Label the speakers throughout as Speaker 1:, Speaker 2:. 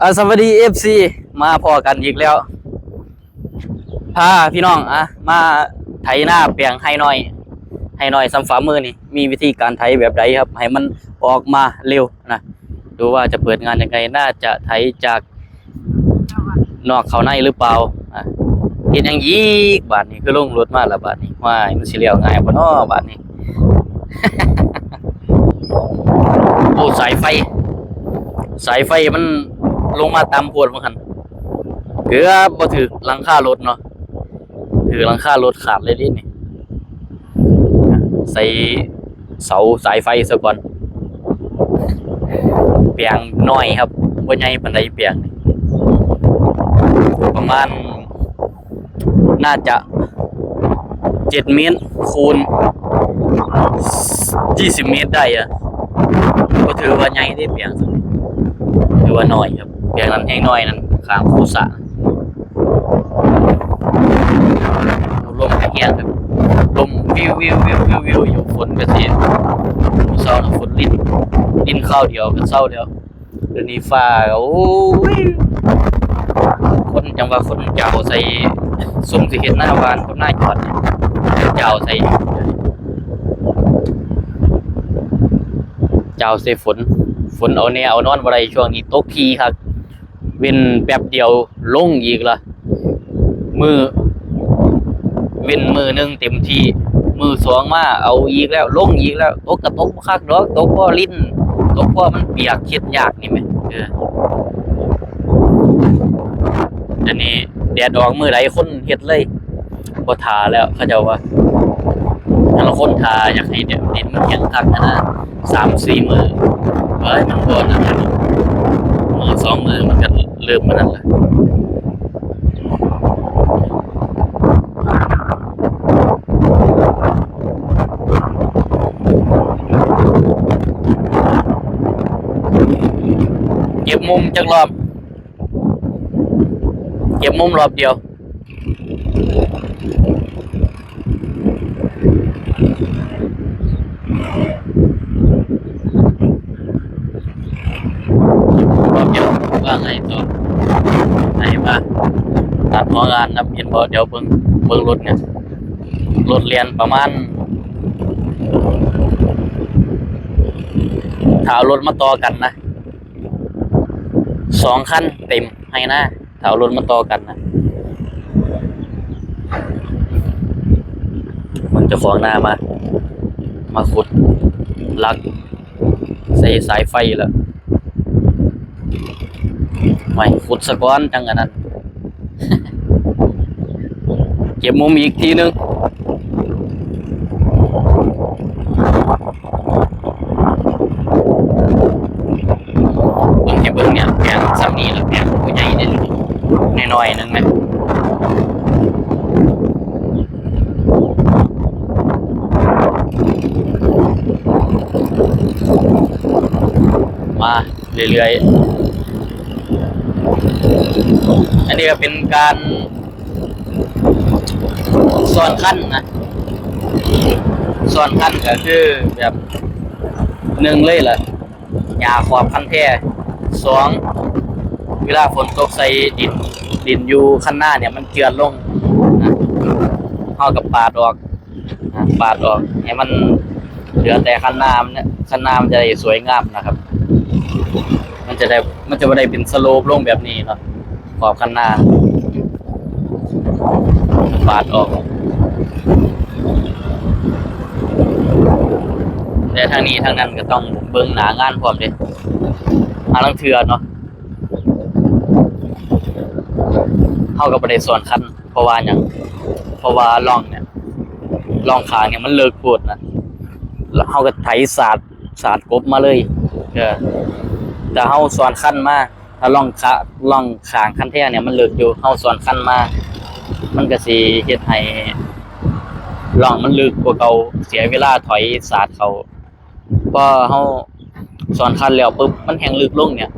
Speaker 1: อาสวัสดีเอฟซีมาพอกันอีกแล้วพาพี่น้องอะมาไถหน้าเปลียงให้หน่อย ให้หน่อยซ้ำฝ่ามือนี่มีวิธีการไถแบบใดครับ ให้มันออกมาเร็วนะดูว่าจะเปิดงานยังไงน่าจะไถจากนอกเขาในหรือเปล่าอะเห็นอย่างยีกบาทนี้คือลงรถมาแล้วบาทนี้ว่ามันสิเลียวง่ายบ่เนาะบาทนี้ โอ้สายไฟ สายไฟมันลงมาตามพวดมันหันเกือบบ่ถือหลังคารถเนาะถือหลังคารถขาดเลยดิดนี่ใส่เสาสายไฟซะก่อนเปียงน้อยครับบ่ใหญ่ปานใดเปียงนี่ประมาณ น่าจะเจ็ดเมตรคูณยี่สิบเมตรได้อะก็ถือว่าใหญ่ได้เปียง สักถือว่าน้อยครับเพียงนั้นแห้งน้อยนั้นขามคูสะลมกระเฮียครับลมวิววิววิววิววิวอยู่ฝนก็สิเศร้าฝนลิ้นลิ้นข้าวเดียวก็เศร้าแล้วเดี๋ยวนี้ฟ้าก็โอ้ยคนจังว่าคนเจ้าใส่สุ่มสิเห็นหน้าวานคนหน้าจอดเจ้าใส่เจ้าใส่ฝน นเอาแน่เอานอนบ่ได้ช่วงนี้ตกทีครับเว้นแป๊บเดียวลงอีกละมือ เว้นมือหนึ่งเต็มที่มือสองมาเอาอีกแล้ว ลงอีกแล้วตกกระตกคักดอกตกเพราะลิ้นตกเพราะมันเปียกเช็ดยากนี่แหมเออเดี๋ยวนี้แดดออกมือใดคนเฮ็ดเลยบ่ทาแล้วเขาเจ้าว่าแต่ละคนทาอยากให้เดี๋ยวดินมันแข็งคักนะนะสามสี่มือ เฮ้ยมันโดนอะไรมือสองมือมันก็เริ่มมันนั่นแหละเก็บมุมจักรอบ เก็บมุมรอบเดียว รอบเดียวว่าไงต่อไหนมาตัด หัวงานนะเห็นบ่เดี๋ยวเบิ่งเบิ่งรถเนี่ยรถเรียนประมาณถ้าเอารถมาต่อกันนะสองคันเต็มให้นะถ้าเอารถมาต่อกันนะมันจะฟองหน้ามา มาขุดลักใส่สายไฟแล้วไม่ขุดสะก้อนจังอันนั้น เก็บมุมอีกทีนึงเบิ่งเบิ่งเนี่ยแปลงซ้ำนี้แล้วแปลงผู้ใหญ่ได้เลยน้อยๆนึงไหมมาเรื่อยๆ อันนี้ก็เป็นการ สอนขั้นนะสอนขั้นก็คือแบบหนึ่งเลยล่ะยาขอบคันแท้สองเวลาฝนตกใส่ดินดินอยู่ข้างหน้าเนี่ยมันเจือนลงนะเอากับปาดออกนะปาดออกให้มันเหลือแต่ข้างหน้ามันเนี่ยข้างหน้ามันจะได้สวยงามนะครับ มันจะได้มันจะไม่ได้เป็นสโลปลงแบบนี้เนาะขอบข้างหน้าปาดออก แต่ทางนี้ทางนั้นก็ต้องเบิ่งหนางานพร้อมเด้อาลังเทือเนาะเฮาก็บ่ได้สอนคันเพราะว่าหยังเพราะว่าล่องเนี่ยล่องขาเนี่ยมันเลิกโพดนะแล้วเฮาก็ไถศาสตร์ศาดสาดกบมาเลยเออแต่เฮาสอนขั้นมาถ้าล่องขาล่องขางขั้นแท้เนี่ยมันเลิกอยู่เฮาสอนขั้นมามันก็สิเฮ็ดให้ล่องมันลึกกว่าเก่าเสียเวลาถอยศาสาดเขา พอเฮาสอนขั้นแล้วปุ๊บมันแห้งลึกลงเนี่ย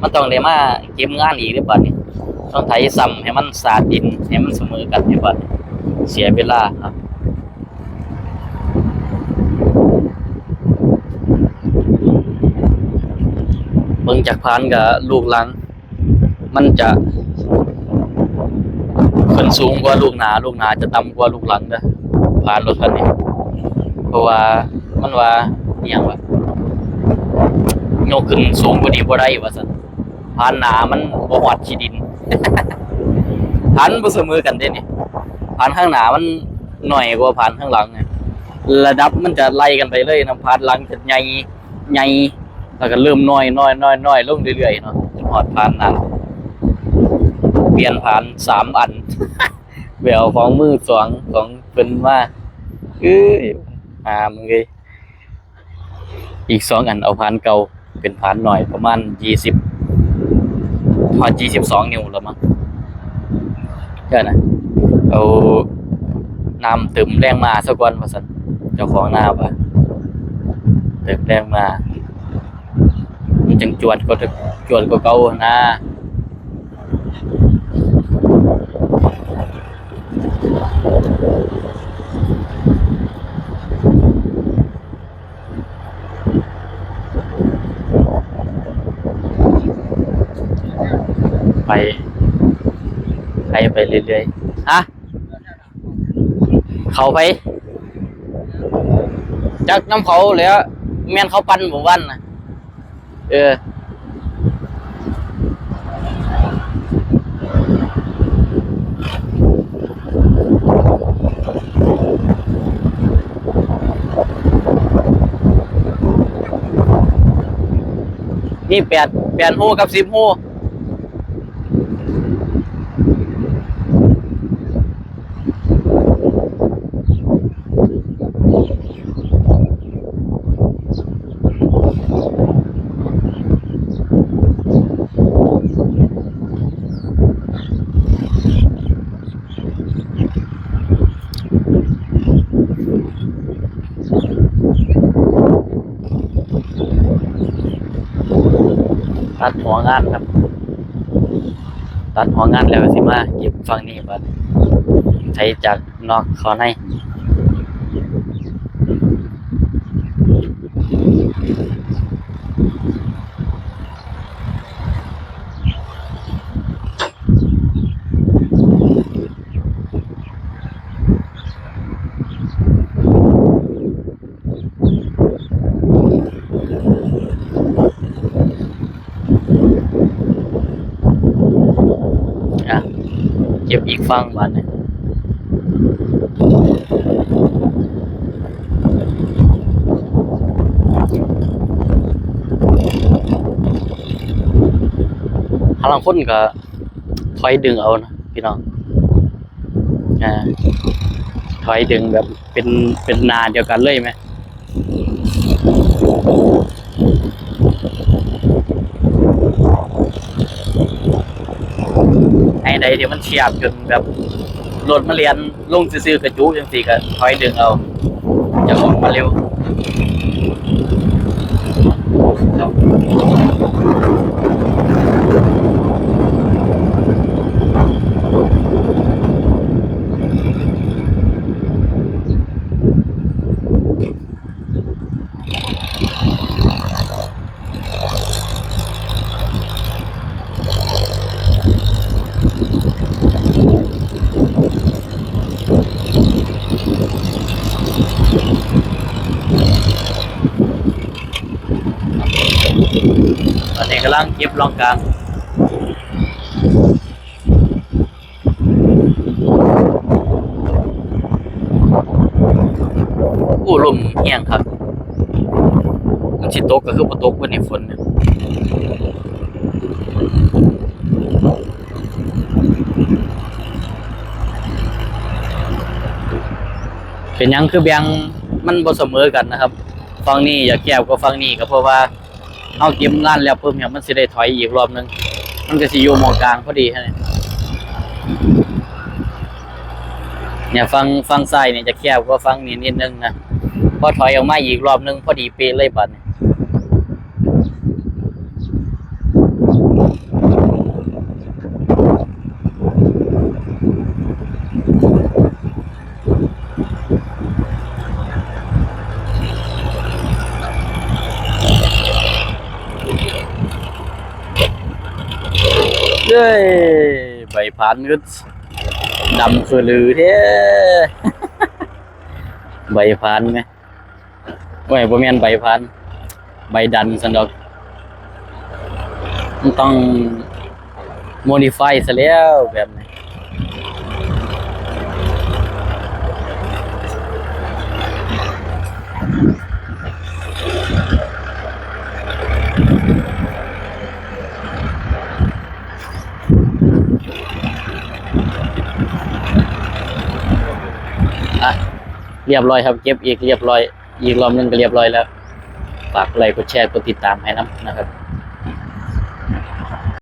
Speaker 1: มันต้องได้มาเก็บงานอีกเด้อบัดนี้ต้องไถซ้ำให้มันสาดดินให้มันเสมอกันเด้อบัดนี้เสียเวลาครับ
Speaker 2: เบิ่
Speaker 1: งจากพานกับลูกหลัง มันจะขึ้นสูงกว่าลูกหนาลูกหนาจะต่ำกว่าลูกหลังเด้อพานรถคันนี้ เพราะว่ามันว่า อย่างวะยกขึ้นสูงกว่านี้บ่ได้ว่าซั่นพานหนามันบ่ฮอดขี้ดินพานบ่เสมอกันเด้นี่พานข้างหนามันหน่อยกว่าพานข้างหลังไงระดับมันจะไล่กันไปเลยนะพานหลังจะใหญ่ใหญ่แล้วก็เริ่มน้อยน้อยน้อยน้อยลงเรื่อยๆเนาะจนฮอดพานหน้าเปลี่ยนพานสามอันแววของมือสองของเพิ่นมาเอ้ยหามึงเลย อีกสองอันเอาพานเก่าเป็นพานหน่อยประมาณยี่สิบพอยี่สิบสองนิ้วแล้วมั้งใช่นะเอาน้ำเติมแรงมาสักวันมาสันเจ้าของหน้าปะเติมแรงมา มันจังจวดก็จวดก็เก่านะไป ไปไป เรื่อยๆฮะเขาไปจากน้ำเขาแล้วแม่นเขาปั้นหมู่บ้านนะเออนี่แปดแปดหูกับสิบหู ตัดหัวงานครับ ตัดหัวงานแล้วสิมาเก็บฟังนี่บัดใช้จากนอกเขาในอะเก็บ อีกฟังบัดเนี่ยพลังคนก็ถอยดึงเอานะพี่น้องอ่าถอยดึงแบบเป็นเป็นนาเดียวกันเลยไหม ให้ใดที่มันเฉียบจนแบบรถมาเรียนลงซื่อๆกระจุกจังสี่ก็ถอยดึงเอาจะออกมาเร็ว ลังเก็บลองกลางอู้ลมเฮียงครับมันสิตกก็คือบ่ตกเพิ่นนี่ฝนเนี่ยเป็นยังคือแบ่งมันบ่เสมอกันนะครับฝั่งนี้อย่าแก้วก็ฝั่งนี้ก็เพราะว่า เอาเก็บงานแล้วเพิ่มเนี่ยมันสิได้ถอยอีกรอบหนึง มันก็สิอยู่หมองกลางพอดีฮะเนี่ยเนี่ยฟังฟังไส้เนี่ยจะแคบกว่าฟังนี้นิดนึงนะพอถอยออกมาอีกรอบหนึงพอดีเป๊ะเลยบัดนี้ อ้ยใบพันก็ดำคือลือเท่ใบพันไหมโอ้ยบ่แม่นใบพัน ใบดันสันดอกมันต้อง modify ซะแล้วแบบนี้ เรียบร้อยครับเก็บอีกเรียบร้อย อีกรอบนึงก็เรียบร้อยแล้วฝากไลค์กดแชร์กดติดตามให้น้ำนะครับ